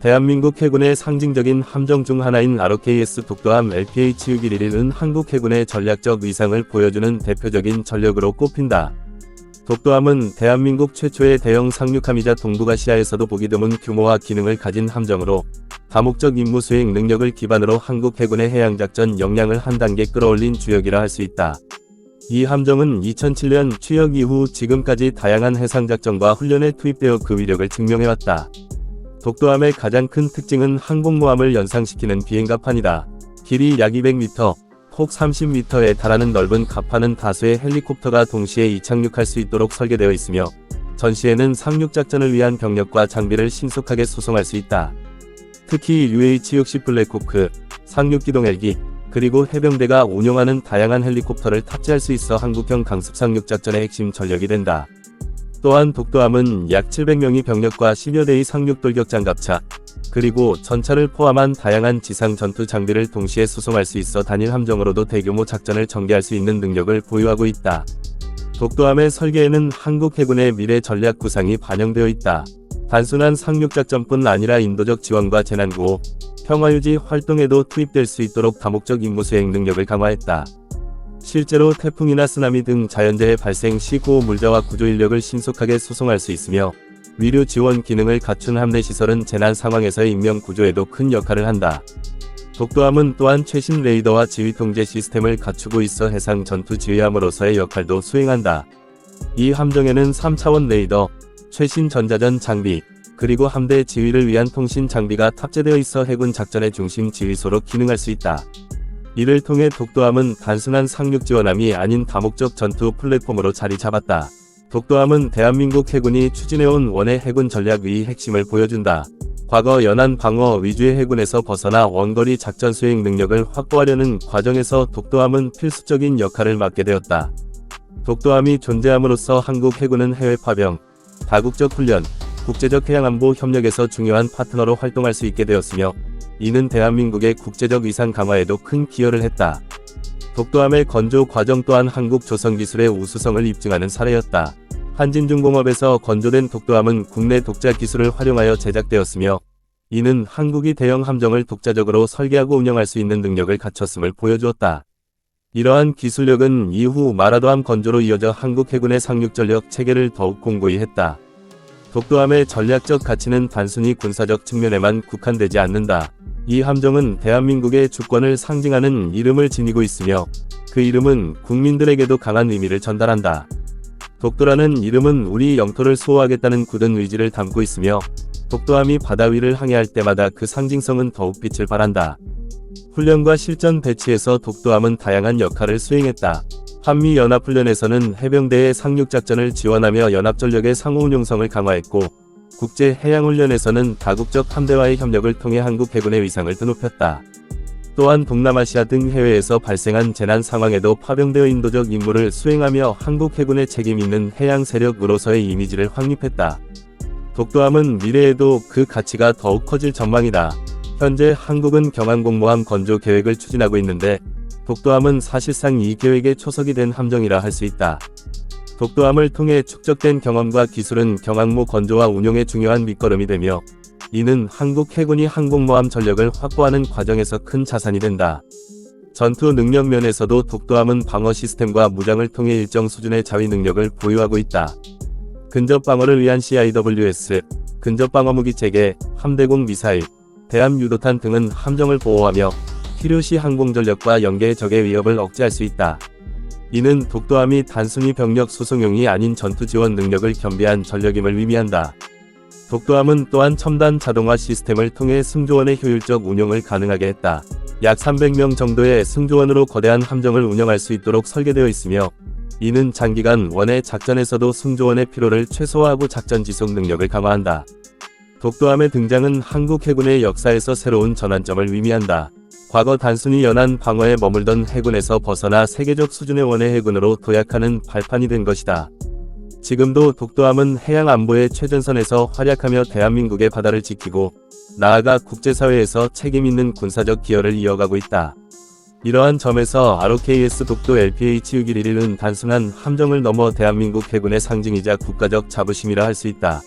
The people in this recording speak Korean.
대한민국 해군의 상징적인 함정 중 하나인 ROKS 독도함 LPH-611은 한국 해군의 전략적 위상을 보여주는 대표적인 전력으로 꼽힌다. 독도함은 대한민국 최초의 대형 상륙함이자 동북아시아에서도 보기 드문 규모와 기능을 가진 함정으로 다목적 임무 수행 능력을 기반으로 한국 해군의 해양작전 역량을 한 단계 끌어올린 주역이라 할 수 있다. 이 함정은 2007년 취역 이후 지금까지 다양한 해상작전과 훈련에 투입되어 그 위력을 증명해왔다. 독도함의 가장 큰 특징은 항공모함을 연상시키는 비행갑판이다. 길이 약 200m, 폭 30m에 달하는 넓은 갑판은 다수의 헬리콥터가 동시에 이착륙할 수 있도록 설계되어 있으며 전시에는 상륙작전을 위한 병력과 장비를 신속하게 수송할 수 있다. 특히 UH-60 블랙호크, 상륙기동 헬기, 그리고 해병대가 운용하는 다양한 헬리콥터를 탑재할 수 있어 한국형 강습 상륙작전의 핵심 전력이 된다. 또한 독도함은 약 700명의 병력과 10여 대의 상륙 돌격 장갑차, 그리고 전차를 포함한 다양한 지상 전투 장비를 동시에 수송할 수 있어 단일 함정으로도 대규모 작전을 전개할 수 있는 능력을 보유하고 있다. 독도함의 설계에는 한국 해군의 미래 전략 구상이 반영되어 있다. 단순한 상륙작전뿐 아니라 인도적 지원과 재난구호, 평화유지 활동에도 투입될 수 있도록 다목적 임무 수행 능력을 강화했다. 실제로 태풍이나 쓰나미 등 자연재해 발생 시 구호 물자와 구조 인력을 신속하게 수송할 수 있으며 위료 지원 기능을 갖춘 함대 시설은 재난 상황에서의 인명 구조에도 큰 역할을 한다. 독도함은 또한 최신 레이더와 지휘 통제 시스템을 갖추고 있어 해상 전투 지휘함으로서의 역할도 수행한다. 이 함정에는 3차원 레이더, 최신 전자전 장비, 그리고 함대 지휘를 위한 통신 장비가 탑재되어 있어 해군 작전의 중심 지휘소로 기능할 수 있다. 이를 통해 독도함은 단순한 상륙 지원함이 아닌 다목적 전투 플랫폼으로 자리 잡았다. 독도함은 대한민국 해군이 추진해온 원의 해군 전략의 핵심을 보여준다. 과거 연안 방어 위주의 해군에서 벗어나 원거리 작전 수행 능력을 확보하려는 과정에서 독도함은 필수적인 역할을 맡게 되었다. 독도함이 존재함으로써 한국 해군은 해외 파병, 다국적 훈련, 국제적 해양안보 협력에서 중요한 파트너로 활동할 수 있게 되었으며 이는 대한민국의 국제적 위상 강화에도 큰 기여를 했다. 독도함의 건조 과정 또한 한국 조선 기술의 우수성을 입증하는 사례였다. 한진중공업에서 건조된 독도함은 국내 독자 기술을 활용하여 제작되었으며 이는 한국이 대형 함정을 독자적으로 설계하고 운영할 수 있는 능력을 갖췄음을 보여주었다. 이러한 기술력은 이후 마라도함 건조로 이어져 한국 해군의 상륙전력 체계를 더욱 공고히 했다. 독도함의 전략적 가치는 단순히 군사적 측면에만 국한되지 않는다. 이 함정은 대한민국의 주권을 상징하는 이름을 지니고 있으며 그 이름은 국민들에게도 강한 의미를 전달한다. 독도라는 이름은 우리 영토를 수호하겠다는 굳은 의지를 담고 있으며 독도함이 바다 위를 항해할 때마다 그 상징성은 더욱 빛을 발한다. 훈련과 실전 배치에서 독도함은 다양한 역할을 수행했다. 한미연합훈련에서는 해병대의 상륙작전을 지원하며 연합전력의 상호운용성을 강화했고 국제해양훈련에서는 다국적 함대와의 협력을 통해 한국 해군의 위상을 드높였다. 또한 동남아시아 등 해외에서 발생한 재난 상황에도 파병되어 인도적 임무를 수행하며 한국 해군의 책임 있는 해양 세력으로서의 이미지를 확립했다. 독도함은 미래에도 그 가치가 더욱 커질 전망이다. 현재 한국은 경항공모함 건조 계획을 추진하고 있는데 독도함은 사실상 이 계획의 초석이 된 함정이라 할 수 있다. 독도함을 통해 축적된 경험과 기술은 경항모 건조와 운용의 중요한 밑거름이 되며 이는 한국 해군이 항공모함 전력을 확보하는 과정에서 큰 자산이 된다. 전투 능력 면에서도 독도함은 방어 시스템과 무장을 통해 일정 수준의 자위 능력을 보유하고 있다. 근접 방어를 위한 CIWS, 근접 방어 무기 체계, 함대공 미사일, 대함 유도탄 등은 함정을 보호하며 필요시 항공 전력과 연계 적의 위협을 억제할 수 있다. 이는 독도함이 단순히 병력 수송용이 아닌 전투 지원 능력을 겸비한 전력임을 의미한다. 독도함은 또한 첨단 자동화 시스템을 통해 승조원의 효율적 운용을 가능하게 했다. 약 300명 정도의 승조원으로 거대한 함정을 운영할 수 있도록 설계되어 있으며 이는 장기간 원의 작전에서도 승조원의 필요를 최소화하고 작전 지속 능력을 강화한다. 독도함의 등장은 한국 해군의 역사에서 새로운 전환점을 의미한다. 과거 단순히 연안 방어에 머물던 해군에서 벗어나 세계적 수준의 원의 해군으로 도약하는 발판이 된 것이다. 지금도 독도함은 해양 안보의 최전선에서 활약하며 대한민국의 바다를 지키고 나아가 국제사회에서 책임 있는 군사적 기여를 이어가고 있다. 이러한 점에서 ROKS 독도 LPH-611은 단순한 함정을 넘어 대한민국 해군의 상징이자 국가적 자부심이라 할 수 있다.